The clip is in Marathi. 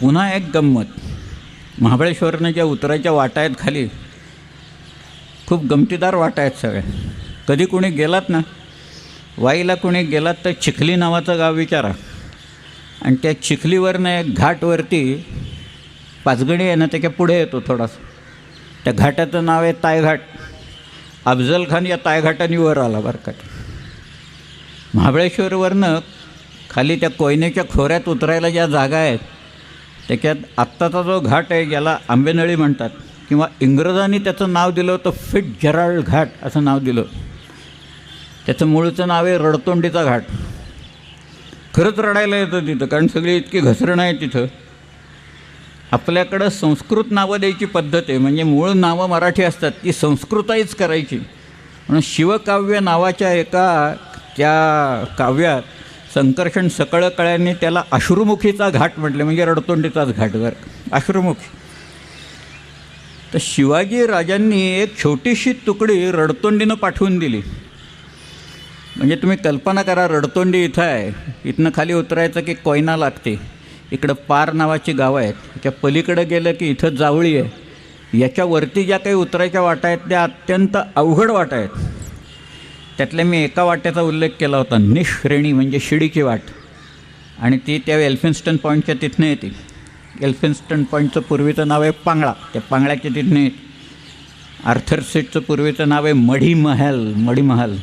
पुन्हा एक गंमत. महाबळेश्वरनं ज्या उतरायच्या वाटा आहेत खाली खूप गमतीदार वाटा आहेत सगळ्या. कधी कोणी गेलात ना वाईला कोणी गेलात तर चिखली नावाचं गाव विचारा. आणि त्या चिखलीवरनं एक घाटवरती पाचगणी आहे ना त्याच्या पुढे येतो थोडासा. त्या घाटाचं नाव आहे तायघाट अफजल खान या तायघाटाने वर आला बरं का. महाबळेश्वरवरनं खाली त्या कोयनेच्या खोऱ्यात उतरायला ज्या जागा आहेत त्याच्यात आत्ताचा जो घाट आहे याला आंबेनळी म्हणतात. किंवा इंग्रजांनी त्याचं नाव दिलं होतं फिट जराल्ड घाट असं नाव दिलं. त्याचं मूळचं नाव आहे रडतोंडीचा घाट. खरंच रडायला येतं तिथं कारण सगळी इतकी घसरण आहे तिथं. आपल्याकडं संस्कृत नावं द्यायची पद्धत आहे म्हणजे मूळ नावं मराठी असतात ती संस्कृताईच करायची. म्हणून शिवकाव्य नावाच्या एका त्या काव्यात संकर्षण सकळकळ्यांनी त्याला अश्रुमुखीचा घाट म्हटले म्हणजे रडतोंडीचाच घाट जर अश्रुमुखी. तर शिवाजी राजांनी एक छोटीशी तुकडी रडतोंडीनं पाठवून दिली. म्हणजे तुम्ही कल्पना करा रडतोंडी इथं आहे. इथनं खाली उतरायचं की कोयना लागते. इकडं पार नावाची गावं आहेत. त्याच्या पलीकडं गेलं की इथं जावळी आहे. याच्यावरती ज्या काही उतरायच्या वाटा आहेत त्या अत्यंत अवघड वाटा आहेत. त्यातल्या मी एका वाट्याचा उल्लेख केला होता. निश्रेणी म्हणजे शिडीची वाट. आणि ती त्या एल्फिन्स्टन पॉईंटच्या तिथनं येते. एल्फिन्स्टन पॉईंटचं पूर्वीचं नाव आहे पांगळा. त्या पांगळ्याच्या तिथनं येते. आर्थर सीटचं पूर्वीचं नाव आहे मढी महल मढी महल